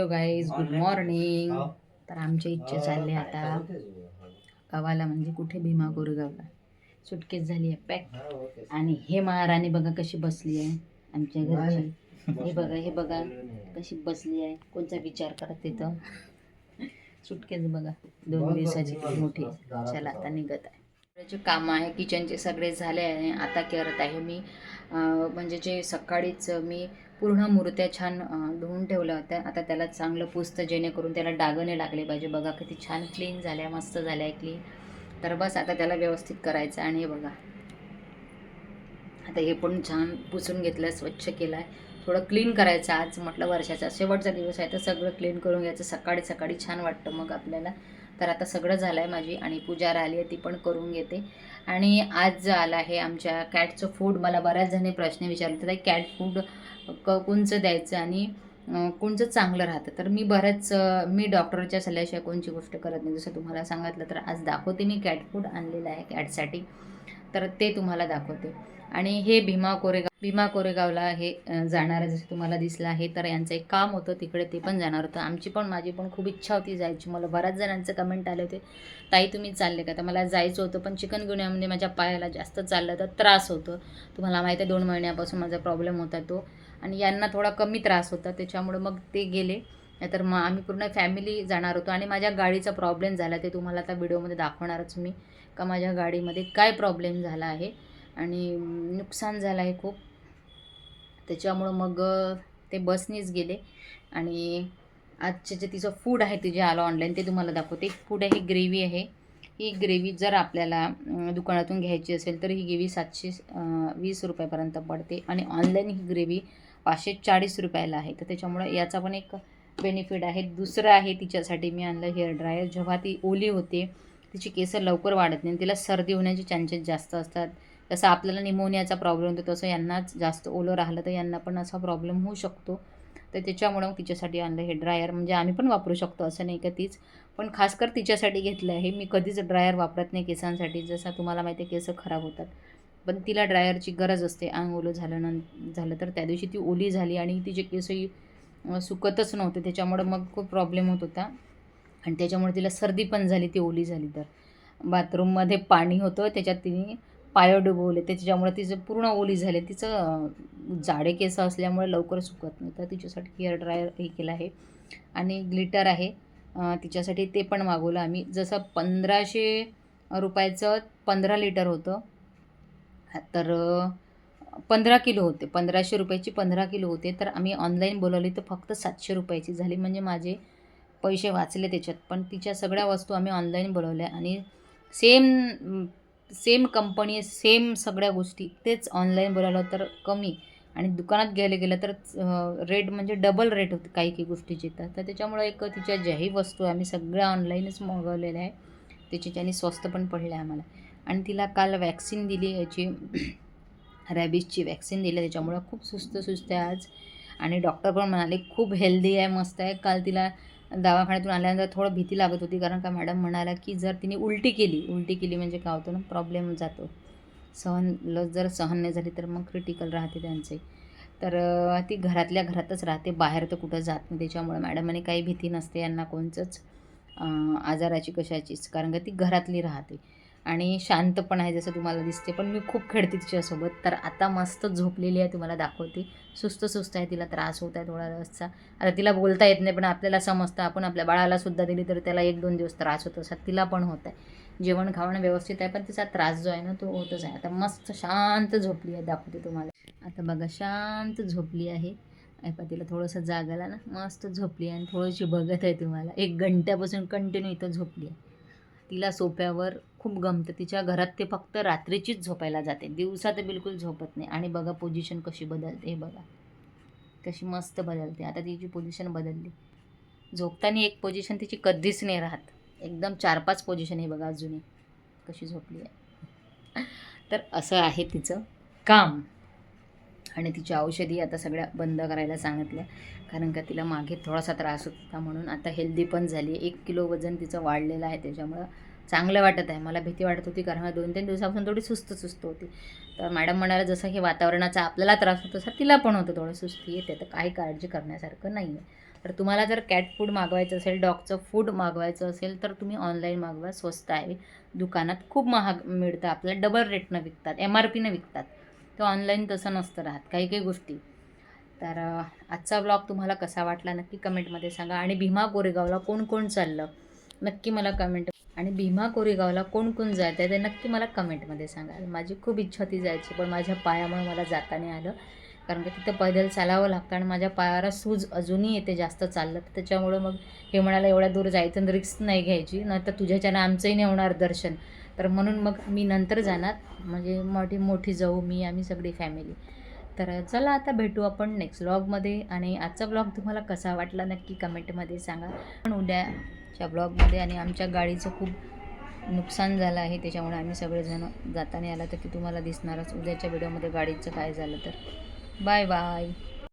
Hello guys good morning. तर आमच्या इच्छा चालली आता. गावाला म्हणजे कुठे भीमा कोरेगावला. सुटकेस झाली आहे पॅक आणि हे महाराणी बघा कशी बसली आहे आमच्या घरची. हे बघा हे बघा कशी बसली आहे. कोणचा विचार करत तिथं सुटकेस बघा. दोन दिवसाची मोठी. चला आता निघत आहे. जे काम आहे किचनचे सगळे झाले आहे. आता करत आहे मी. म्हणजे जे सकाळीच मी पूर्ण मूर्त्या छान धुवून ठेवल्या होत्या. आता त्याला चांगलं पुसतं जेणेकरून त्याला डागणे लागले पाहिजे. बघा किती छान क्लीन झाल्या मस्त झाल्या क्लीन तर बस आता त्याला व्यवस्थित करायचं आणि हे बघा. आता हे पण छान पुसून घेतलं स्वच्छ केलं आहे थोडं क्लीन करायचं आज म्हटलं वर्षाचा. शेवटचा दिवस आहे तर सगळं क्लीन करून घ्यायचं. सकाळी सकाळी छान वाटतं मग आपल्याला. तर आता सगळं झालं आहे माझी आणि पूजा आली आहे ती पण करून घेते. आणि आज जे आलं आहे आमच्या कॅटचं फूड मला बऱ्याच जणी प्रश्न विचारले तर कॅट फूड क कोणचं द्यायचं आणि कोणचं चांगलं राहतं? तर मी बऱ्याच मी डॉक्टरच्या सल्ल्याशिवाय कोणची गोष्ट करत नाही. जसं तुम्हाला सांगितलं तर आज दाखवते मी कॅट फूड आणलेलं आहे कॅटसाठी तर ते तुम्हाला दाखवते. आणि हे भीमा कोरेगाव भीमा कोरेगावला हे जाणारं जसं तुम्हाला दिसलं आहे तर यांचं एक काम होतं तिकडे ते पण जाणार होतं. आमची पण माझी पण खूप इच्छा होती जायची. मला बऱ्याच जणांचं कमेंट आले होते. ताई तुम्ही चालले का? तर मला जायचं होतं पण चिकनगुन्ह्यामध्ये माझ्या पायाला जास्त चाललं तर त्रास होतो. तुम्हाला माहिती आहे दोन महिन्यापासून माझा प्रॉब्लेम होता तो. आणि यांना थोडा कमी त्रास होता त्याच्यामुळं मग ते गेले. नाहीतर मग आम्ही पूर्ण फॅमिली जाणार होतो. आणि माझ्या गाडीचा प्रॉब्लेम झाला ते तुम्हाला आता व्हिडिओमध्ये दाखवणारच मी. का माझ्या गाडीमध्ये काय प्रॉब्लेम झाला आहे आणि नुकसान झालं आहे खूप. त्याच्यामुळं मग ते बसनीच गेले आणि आजचे जे तिचं फूड आहे ते जे आलं ऑनलाईन ते तुम्हाला दाखवते. फूड आहे ग्रेव्ही आहे. ही ग्रेव्ही जर आपल्याला दुकानातून घ्यायची असेल तर ही ग्रेव्ही सातशे वीस रुपयापर्यंत पडते. आणि ऑनलाईन ही ग्रेव्ही पाचशे चाळीस रुपयाला आहे. तर त्याच्यामुळं याचा पण एक बेनिफिट आहे. दुसरं आहे तिच्यासाठी मी आणलं हेअर ड्रायर जेव्हा ती ओली होते तिची केस लवकर वाढत नाही तिला सर्दी होण्याचे चान्सेस जास्त असतात. जसं आपल्याला निमोनियाचा प्रॉब्लेम होतो तसं यांनाच जास्त ओलं राहिलं तर यांना पण असा प्रॉब्लेम होऊ शकतो. तर त्याच्यामुळं मग तिच्यासाठी आणलं हे ड्रायर म्हणजे आम्ही पण वापरू शकतो असं नाही का तीच. पण खास कर तिच्यासाठी घेतलं आहे. मी कधीच ड्रायर वापरत नाही केसांसाठी. जसं तुम्हाला माहिती आहे केस खराब होतात. पण तिला ड्रायरची गरज असते. अंग ओलं झालं झालं तर त्या दिवशी ती ओली झाली आणि तिचे केसही सुकतच नव्हते. त्याच्यामुळं मग खूप प्रॉब्लेम होत होता. आणि त्याच्यामुळे तिला सर्दी पण झाली ती ओली झाली तर. बाथरूममध्ये पाणी होतं त्याच्यात तिने पाय डुबवले त्याच्यामुळे तिचं पूर्ण ओली झाली. तिचं जाडे केस असल्यामुळे लवकर सुकत नाही. तर तिच्यासाठी हेअर ड्रायर हे केलं आहे. आणि ग्लिटर आहे. तिच्यासाठी ते पण मागवलं आम्ही. जसं पंधराशे रुपयाचं पंधरा लिटर होतं. तर पंधरा किलो होते. पंधराशे रुपयाची पंधरा किलो होते. तर आम्ही ऑनलाईन बोलवली तर फक्त सातशे रुपयाची झाली. म्हणजे माझे पैसे वाचले त्याच्यात. पण तिच्या सगळ्या वस्तू आम्ही ऑनलाईन बोलवल्या आणि सेम सेम कंपनी सेम सगळ्या गोष्टी तेच ऑनलाईन बोलावलं तर कमी. आणि दुकानात घ्यायला गेलं तर रेट म्हणजे डबल रेट होते काही काही गोष्टीचे. तर तर त्याच्यामुळं एक तिच्या ज्याही वस्तू आम्ही सगळ्या ऑनलाईनच मागवलेल्या आहे. त्याच्याच्याने स्वस्त पण पडलं आहे आम्हाला. आणि तिला काल वॅक्सिन दिली याची रॅबिसची वॅक्सिन दिली त्याच्यामुळं खूप सुस्त सुस्त आहे आज. आणि डॉक्टर पण म्हणाले खूप हेल्दी आहे मस्त आहे. काल तिला दवाखान्यातून आल्यानंतर थोडं भीती लागत होती. कारण का मॅडम म्हणाला की जर तिने उलटी केली उलटी केली म्हणजे काय होतं ना प्रॉब्लेम जातो. सहन लस जर सहन नाही झाली तर मग क्रिटिकल राहते त्यांचे. तर ती घरातल्या घरातच राहते बाहेर तर कुठं जात नाही. त्याच्यामुळे मॅडम काही भीती नसते यांना कोणचंच आजाराची कशाचीच. कारण का ती घरातली राहते. आणि शांत पण आहे जसं तुम्हाला दिसते पण मी खूप खेळते तिच्यासोबत. तर आता मस्त झोपलेली आहे तुम्हाला दाखवते. सुस्त सुस्त आहे तिला त्रास होत आहे थोडा रसचा आता तिला बोलता येत नाही पण आपल्याला समजतं. आपण आपल्या बाळाला सुद्धा दिली तर त्याला एक दोन दिवस त्रास होतो असा तिला पण होत आहे. जेवण खावणं व्यवस्थित आहे पण तिचा त्रास जो आहे ना तो होतच आहे. आता मस्त शांत झोपली आहे दाखवते तुम्हाला. आता बघा शांत झोपली आहे. ऐपा तिला थोडंसं जाग आला ना मस्त झोपली आहे आणि थोडीशी बघत आहे तुम्हाला. एक घंट्यापासून कंटिन्यू इथं झोपली आहे. तिला सोप्यावर खूप गमतं. तिच्या घरात ते फक्त रात्रीचीच झोपायला जाते. दिवसा तर बिलकुल झोपत नाही. आणि बघा पोझिशन कशी बदलते हे बघा. कशी मस्त बदलते. आता तिची पोझिशन बदलली. झोपताना एक पोझिशन तिची कधीच नाही राहत. एकदम चार पाच पोझिशन आहे बघा अजूनही. कशी झोपली आहे. तर असं आहे तिचं काम. आणि तिची औषधी आता सगळ्या बंद करायला सांगितल्या. कारण का तिला मागे थोडासा त्रास होत होता म्हणून आता हेल्दी पण झाली एक किलो वजन तिचं वाढलेलं आहे त्याच्यामुळं चांगलं वाटत आहे. मला भीती वाटत होती कारण दोन तीन दिवसापासून थोडी सुस्त सुस्त होती. तर मॅडम म्हणाला जसं हे वातावरणाचा आपल्याला त्रास होतो तसा तिला पण होतं थोडं सुस्ती. येते तर काही काळजी करण्यासारखं नाही आहे. तर तुम्हाला जर कॅट फूड मागवायचं असेल डॉगचं फूड मागवायचं असेल तर तुम्ही ऑनलाईन मागवा. स्वस्त आहे. दुकानात खूप महाग मिळतं. आपल्याला डबल रेटनं विकतात. एम आर पीनं विकतात. तर ऑनलाईन तसं नसतं राहत काही काही गोष्टी. तर आजचा ब्लॉग तुम्हाला कसा वाटला नक्की कमेंटमध्ये सांगा. आणि भीमा कोरेगावला कोण कोण चाललं? नक्की मला कमेंट आणि भीमा कोरेगावला कोण कोण जात आहे ते नक्की मला कमेंटमध्ये सांगा. माझी खूप इच्छा होती जायची पण माझ्या पायामुळे मला जाता नाही आलं. कारण की तिथं पैदल चालावं लागतं आणि माझ्या पायाला सूज अजूनही येते जास्त चाललं तर त्याच्यामुळं मग हे म्हणाला एवढ्या दूर जायचं रिक्स नाही घ्यायची नाही तर तुझ्याच्यानं आमचंही नाही होणार दर्शन. तर म्हणून मग मी नंतर जाणार म्हणजे मोठी मोठी जाऊ मी आम्ही सगळी फॅमिली तर चला आता भेटू आपण नेक्स्ट ब्लॉगमध्ये आणि आजचा ब्लॉग तुम्हाला कसा वाटला नक्की कमेंटमध्ये सांगा. पण उद्याच्या ब्लॉगमध्ये आणि आमच्या गाडीचं खूप नुकसान झालं आहे त्याच्यामुळे आम्ही सगळेजण जाताना आला तर ते तुम्हाला दिसणारच. उद्याच्या व्हिडिओमध्ये गाडीचं काय झालं तर. Bye-bye.